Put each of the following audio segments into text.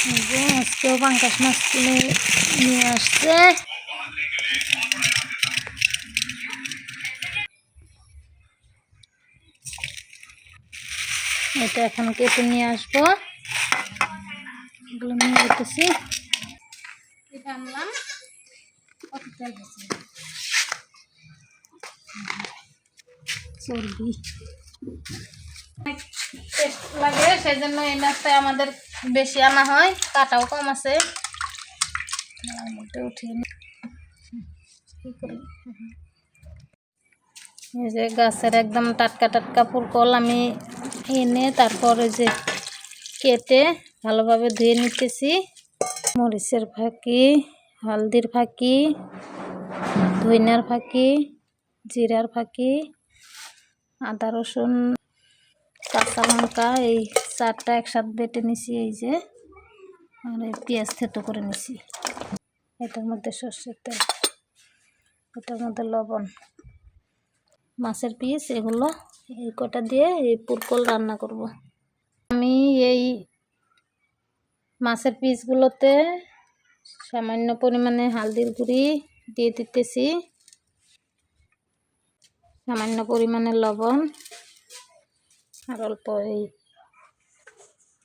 আজকেও পাঙ্কাশ মাছ কিনে নিয়ে আসছে। এটা এখন কেটে নিয়ে আসব। এগুলো নিয়ে যেতেছি তেল চর্বি। টেস্ট লাগে সেই জন্য এই মাছটা আমাদের বেশি আনা হয়, কাটাও কম আছে? এই যে গাছের একদম টাটকা টাটকা ফুলকল আমি এনে তারপর যে কেটে ভালোভাবে ধুয়ে নিতেছি। মরিচের ফাঁকি, হলদির ফাঁকি, ধইনার ফাঁকি, জিরার ফাঁকি, আদা রসুন কাঁচা লঙ্কা এই চারটা একসাথে বেটে নিছি, এই যে। আর এই পেঁয়াজ থেতো করে নিছি। এটার মধ্যে সর্ষের তেল, এটার মধ্যে লবণ। মাছের পিস, এগুলো এই কটা দিয়ে এই পুরকল রান্না করব। আমি এই মাছের পিসগুলোতে সামান্য পরিমাণে হালদির গুঁড়ি দিয়ে দিতেছি। সামান্য পরিমাণে লবণ আর অল্প এই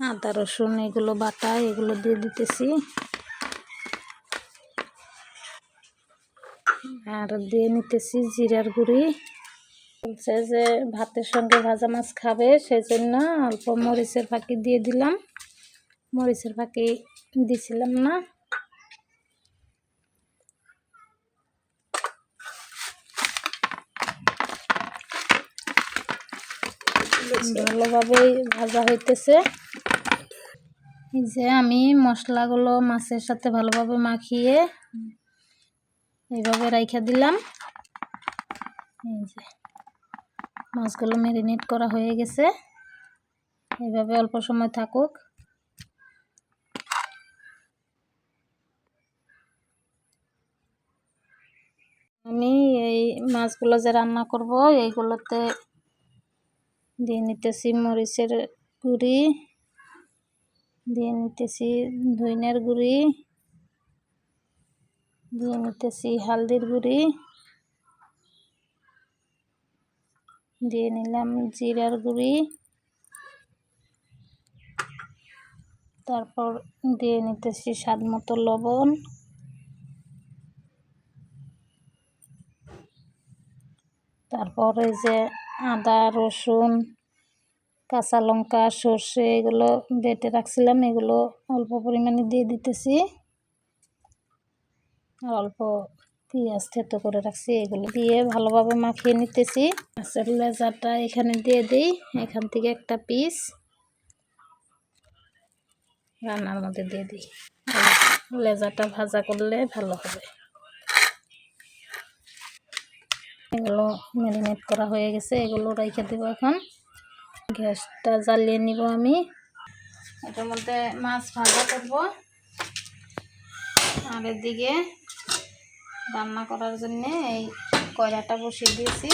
আদা, রসুন এগুলো বাটা, এগুলো দিয়ে দিতেছি। আর দিয়ে নিতেছি জিরার গুঁড়ি। বলছে যে ভাতের সঙ্গে ভাজা মাছ খাবে, সেজন্য অল্প মরিচের ফাঁকি দিয়ে দিলাম। মরিচের ফাঁকি দিছিলাম না। ভালোভাবেই ভাজা হইতেছে। এই যে আমি মশলাগুলো মাছের সাথে ভালোভাবে মাখিয়ে এইভাবে রাইখা দিলাম। এই যে মাছগুলো ম্যারিনেট করা হয়ে গেছে। এইভাবে অল্প সময় থাকুক। আমি এই মাছগুলো যে রান্না করব, এইগুলোতে দিয়ে নিতেছি মরিচের গুঁড়ি দিয়ে নিতেছি ধইনার গুঁড়ি দিয়ে নিতেছি হালদির গুঁড়ি, দিয়ে নিলাম জিরার গুঁড়ি। তারপর দিয়ে নিতেছি স্বাদ মতো লবণ। তারপর এই যে আদা, রসুন, কাঁচা লঙ্কা, সর্ষে, এগুলো বেটে রাখছিলাম। এগুলো অল্প পরিমাণে দিয়ে দিতেছি। আর অল্প পেঁয়াজ থেতো করে রাখছি। এগুলো দিয়ে ভালোভাবে মাখিয়ে নিতেছি। মাছের লেজাটা এখানে দিয়ে দিই। এখান থেকে একটা পিস রান্নার মধ্যে দিয়ে দিই। লেজাটা ভাজা করলে ভালো হবে। এগুলো ম্যারিনেট করা হয়ে গেছে, এগুলো রেখে দেবো এখন। গ্যাসটা জ্বালিয়ে নিব আমি। এটার মধ্যে মাছ ভাজা করব। আর এদিকে রান্না করার জন্য এই কয়লাটা বসিয়ে দিয়েছি।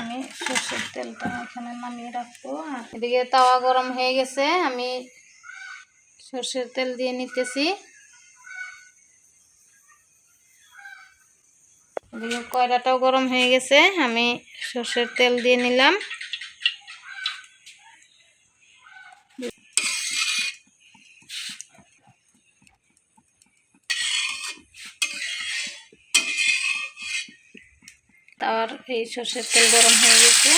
আমি সর্ষের তেলটা এখানে নামিয়ে রাখব। আর এদিকে তাওয়া গরম হয়ে গেছে, আমি সর্ষের তেল দিয়ে নিতেছি। কয়লাটাও গরম হয়ে গেছে, আমি সর্ষের তেল দিয়ে নিলাম। তার এই সর্ষের তেল গরম হয়ে গেছে।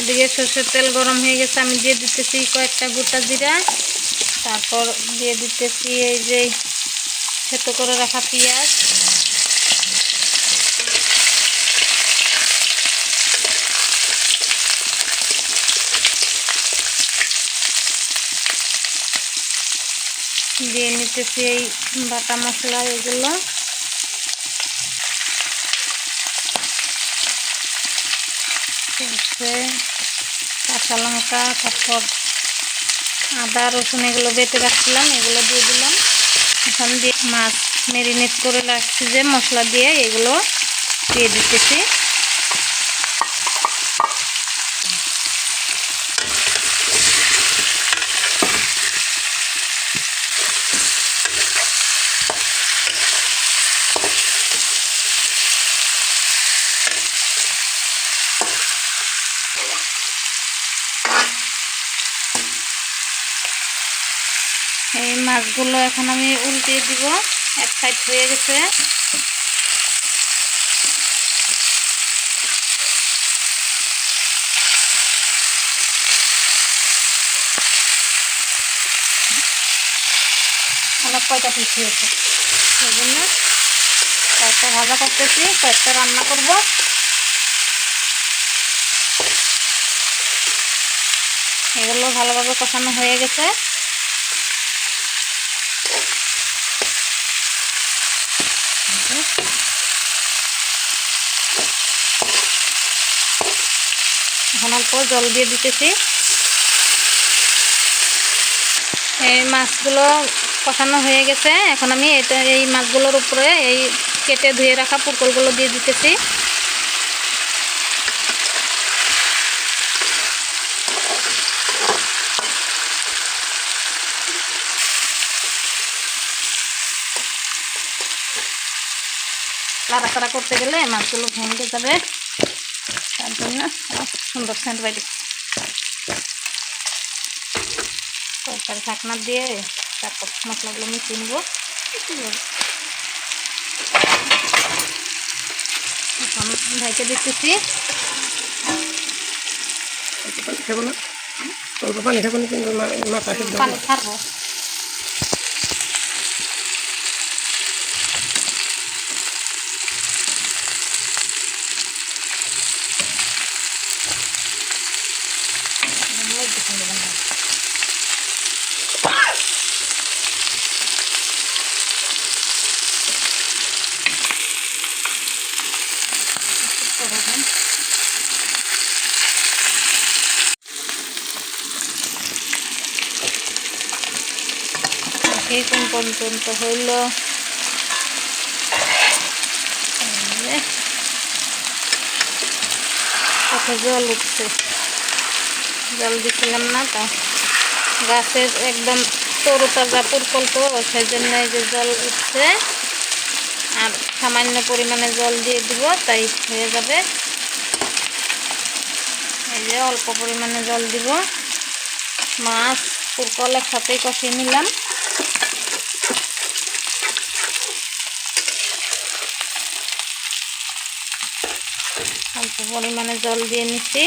এদিকে সর্ষের তেল গরম হয়ে গেছে, আমি দিয়ে দিতেছি কয়েকটা গোটা জিরা। তারপর দিয়ে দিতেছি এই যে থেতো করে রাখা পেঁয়াজ। দিয়ে নিতেছি এই বাটা মশলা এগুলো। কাঁচা লঙ্কা, তারপর আদা, রসুন এগুলো বেটে রাখছিলাম, এগুলো দিয়ে দিলাম। এখন দিয়ে মাছ ম্যারিনেট করে রাখছি যে মশলা দিয়ে এগুলো দিয়ে দিতেছি এই মাছগুলো এখন আমি উল্টিয়ে দিব। এক সাইড হয়ে গেছে। অনেক কয়টা পিস হয়েছে। সেই জন্য কয়েকটা ভাজা করতেছি, কয়েকটা রান্না করব। এগুলো ভালোভাবে কষানো হয়ে গেছে এখন অল্প জল দিয়ে দিতেছি। এই মাছগুলো কষানো হয়ে গেছে। এখন আমি এটা, এই মাছগুলোর উপরে এই কেটে ধুয়ে রাখা পুকুরগুলো দিয়ে দিতেছি। লাড়াচাড়া করতে গেলে মাছগুলো ভেঙে যাবে। তার জন্য সুন্দর সেন্ট বাইরে। তরকারি ঢাকনা দিয়ে তারপর মশলাগুলো মিশিয়ে নেব। ঢাকে দিতেছি। পানি খাব না। পানি ছাড়বো। এই কোন পর্যন্ত হইল? জল উঠছে। জল দিছিলাম না তা। গাছের একদম তরুতাজা প্রকল্প, সেই জন্য এই যে জল উঠছে। আর সামান্য পরিমাণে জল দিয়ে দিব তাই হয়ে যাবে। এই যে অল্প পরিমাণে জল দিব। মাছ পুরকল একসাথেই কষিয়ে নিলাম। অল্প পরিমাণে জল দিয়ে নিচ্ছি।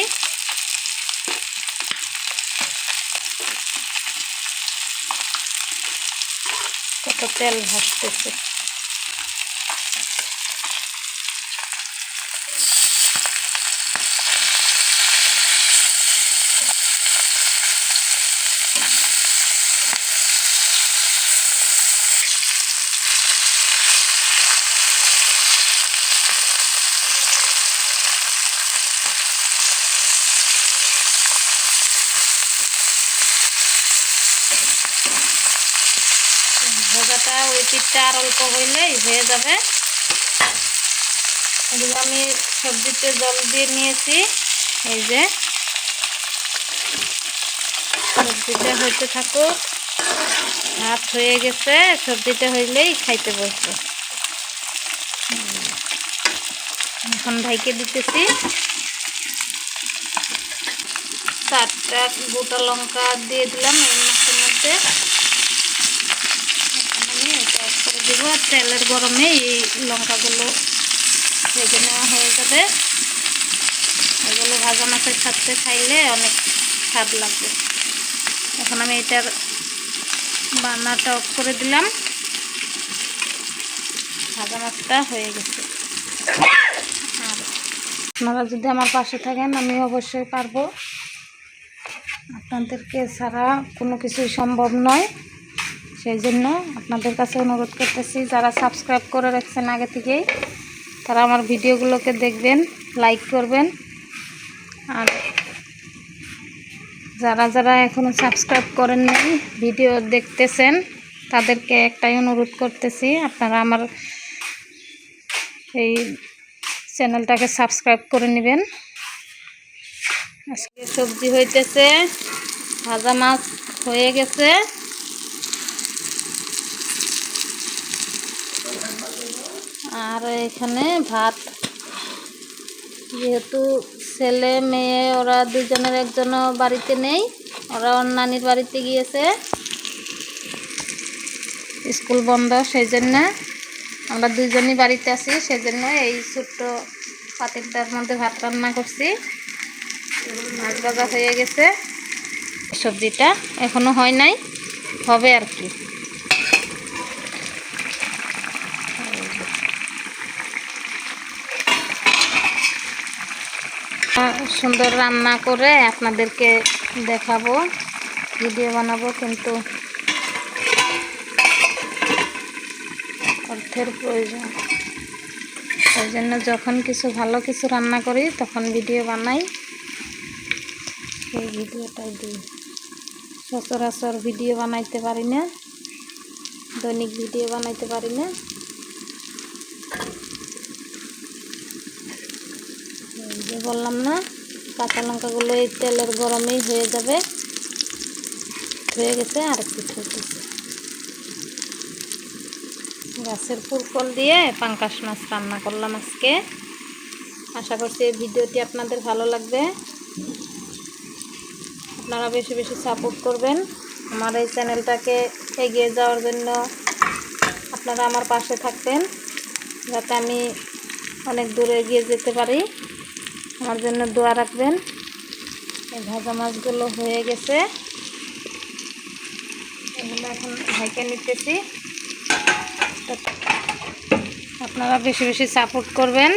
তেল ভাসতেছে। ভাজাটা ওই পিঠটা আর অল্প হইলেই হয়ে যাবে। আমি সবজিতে জল দিয়ে নিয়েছি। এই যে সবজিটা হইতে থাকুক, ভাত হয়ে গেছে, সবজিটা হইলেই খাইতে বসবো। এখন ভাইকে দিতেছি। চারটা গোটা লঙ্কা দিয়ে দিলাম এই মাছের মধ্যে এখন আমি এটা অ্যাড করে দেবো আর তেলের গরমে এই লঙ্কাগুলো ভেজে নেওয়া হয়ে যাবে। এগুলো ভাজা মাছের সাথে খাইলে অনেক স্বাদ লাগবে। এখন আমি এটার বান্নাটা অফ করে দিলাম। ভাজা মাছটা হয়ে গেছে। আর আপনারা যদি আমার পাশে থাকেন আমি অবশ্যই পারব। আপনাদেরকে ছাড়া কোনো কিছুই সম্ভব নয়। সেই জন্য আপনাদের কাছে অনুরোধ করতেছি, যারা সাবস্ক্রাইব করে রাখছেন আগে থেকেই, তারা আমার ভিডিওগুলোকে দেখবেন লাইক করবেন। আর যারা যারা এখনও সাবস্ক্রাইব করেন নাই, ভিডিও দেখতেছেন, তাদেরকে একটাই অনুরোধ করতেছি, আপনারা আমার এই চ্যানেলটাকে সাবস্ক্রাইব করে নেবেন। আজকে সবজি হইতেছে, ভাজা মাছ হয়ে গেছে। আর এখানে ভাত। যেহেতু ছেলে, মেয়ে, ওরা দুজনের একজনও বাড়িতে নেই, ওরা ওর নানির বাড়িতে গিয়েছে। স্কুল বন্ধ সেই জন্য আমরা দুজনই বাড়িতে আছি সেই জন্য এই ছোট্ট পাতিলটার মধ্যে ভাত রান্না করছি। মাছ ভাজা হয়ে গেছে, সবজিটা এখনও হয় নাই, হবে আর কি। সুন্দর রান্না করে আপনাদেরকে দেখাবো ভিডিও বানাবো, কিন্তু অর্থের প্রয়োজন। সেই জন্য যখন কিছু ভালো কিছু রান্না করি, তখন ভিডিও বানাই। সেই ভিডিওটাই দিই। সচরাচর ভিডিও বানাইতে পারি না। দৈনিক ভিডিও বানাইতে পারি না এই যে বললাম না, কাঁচা লঙ্কাগুলো এই তেলের গরমেই হয়ে যাবে। হয়ে গেছে আর একটু ঠেকেছে গাছের ফুলকল দিয়ে পাঙ্কাশ মাছ রান্না করলাম আজকে। আশা করছি এই ভিডিওটি আপনাদের ভালো লাগবে। আপনারা বেশি বেশি সাপোর্ট করবেন। আমার এই চ্যানেলটাকে এগিয়ে যাওয়ার জন্য আপনারা আমার পাশে থাকবেন, যাতে আমি অনেক দূরে এগিয়ে যেতে পারি। আমার জন্য দোয়া রাখবেন। এই ভাজা মাছগুলো হয়ে গেছে। এগুলো এখন হাইকে নিতেছি। আপনারা বেশি বেশি সাপোর্ট করবেন।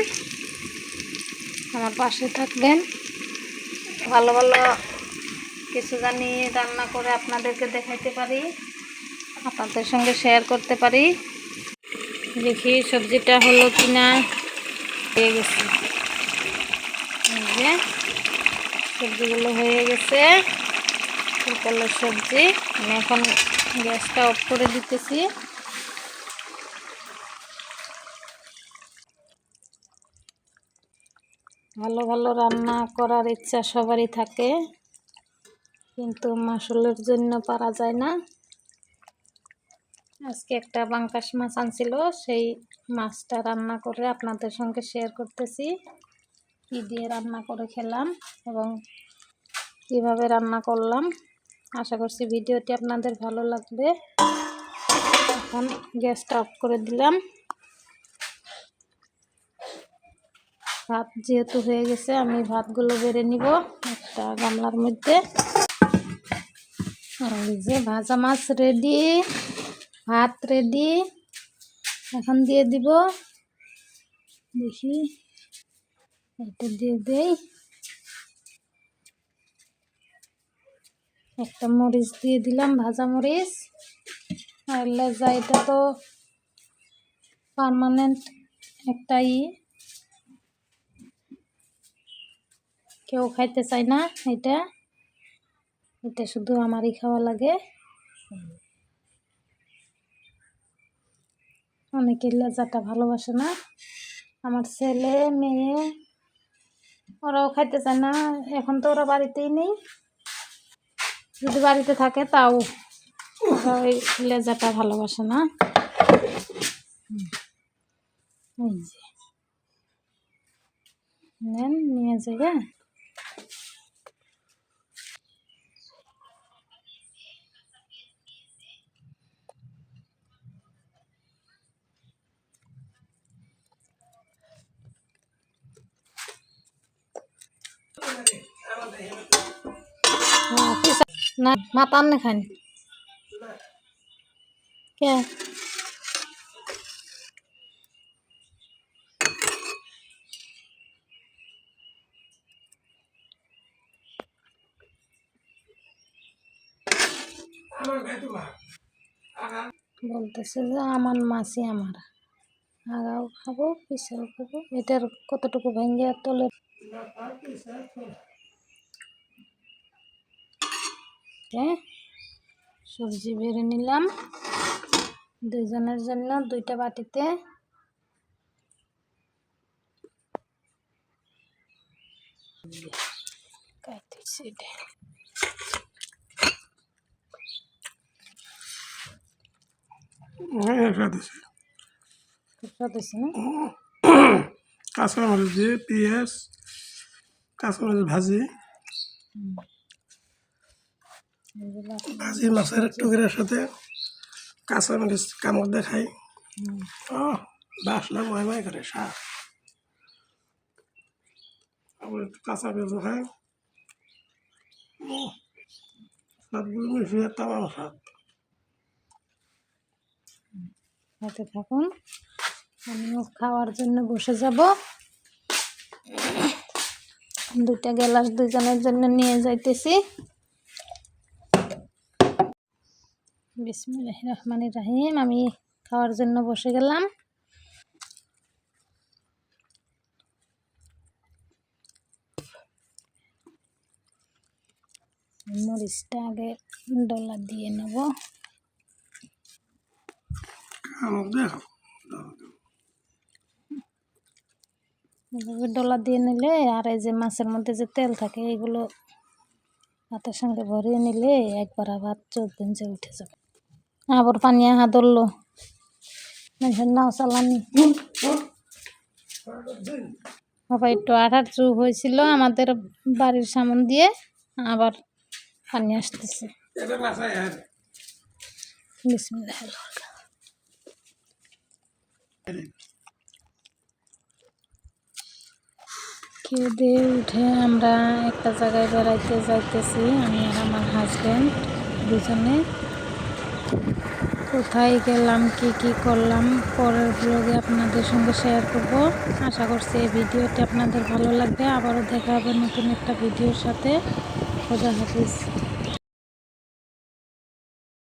আমার পাশে থাকবেন। ভালো ভালো কিছু জানি রান্না করে আপনাদেরকে দেখাইতে পারি, আপনাদের সঙ্গে শেয়ার করতে পারি। দেখি সবজিটা হলো কিনা। হয়ে গেছে। সবজিগুলো হয়ে গেছে। ফুলকলের সবজি। আমি এখন গ্যাসটা অফ করে দিতেছি। ভালো ভালো রান্না করার ইচ্ছা সবারই থাকে, কিন্তু মাসুলের জন্য পারা যায় না। আজকে একটা বাঙ্কাশ মাছ আনছিল, সেই মাছটা রান্না করে আপনাদের সঙ্গে শেয়ার করতেছি। কী দিয়ে রান্না করে খেলাম এবং কীভাবে রান্না করলাম। আশা করছি ভিডিওটি আপনাদের ভালো লাগবে। এখন গ্যাসটা অফ করে দিলাম। ভাত যেহেতু হয়ে গেছে, আমি ভাতগুলো বেড়ে নিব একটা গামলার মধ্যে। এই যে ভাজা মাছ রেডি ভাত রেডি এখন দিয়ে দিব। দেখি। এটা দিয়ে দেই। একটা মরিচ দিয়ে দিলাম, ভাজা মরিচ। আর লেজা, এটা তো পারমানেন্ট একটাই। কেউ খাইতে চায় না এটা। এটা শুধু আমারই খাওয়া লাগে। অনেকের লেজাটা ভালোবাসে না। আমার ছেলে, মেয়ে ওরাও খাইতে চায় না এখন তো ওরা বাড়িতেই নেই। যদি বাড়িতে থাকে তাও ওই লেজাটা ভালোবাসে না। নেন নিয়ে যাই হ্যাঁ, পিসা- না মাতান না খান। কে? বলতেছে যে আমার মাছই আমার। আগাও খাব পিছাও খাব এটার কতটুকু ভেঙে তোলে হ্যাঁ সবজি বেড়ে নিলাম। দুইজনের জন্য দুইটা বাটিতে। হ্যাঁ না? কাঁচামরিচ দিয়ে পেঁয়াজ কাঁচামরিচ ভাজি। এগুলো ভাজি মাছের টুকরের সাথে কাঁচামরিচ কামড় দেখাই। ও বাসনা ময় ময় করে একটু কাঁচা পেঁয়াজও খাই সবগুলো মিশিয়ে তামাম স্বাদ। হাতে থাকুন। আমিও খাওয়ার জন্য বসে যাব। দুইটা গ্লাস দুজনের জন্য নিয়ে যাইতেছি। বিসমিল্লাহ রহমান রাহিম আমি খাওয়ার জন্য বসে গেলাম। মরিচটা আগে ডলা দিয়ে নেব। কামড় দেখাও এভাবে ডলা দিয়ে নিলে আর এই যে মাছের মধ্যে যে তেল থাকে এগুলো ভাতের সঙ্গে ভরিয়ে নিলে একবার আবার চোখ বেঞ্চে উঠে যাবে। আবার পানি আহা ধরলো নাও চালানি বাবা একটু আঠার চুপ হয়েছিল আমাদের বাড়ির সামন দিয়ে আবার পানি আসতেছে বিসমিল্লাহ খেয়ে উঠে আমরা একটা জায়গায় বেড়াইতে যাইতেছি, আমি আর আমার হাজব্যান্ড দুজনে। কোথায় গেলাম, কি কি করলাম, পরের ব্লগে আপনাদের সঙ্গে শেয়ার করব। আশা করছি এই ভিডিওটি আপনাদের ভালো লাগবে। আবারও দেখা হবে নতুন একটা ভিডিওর সাথে। খোদা হাফিজ।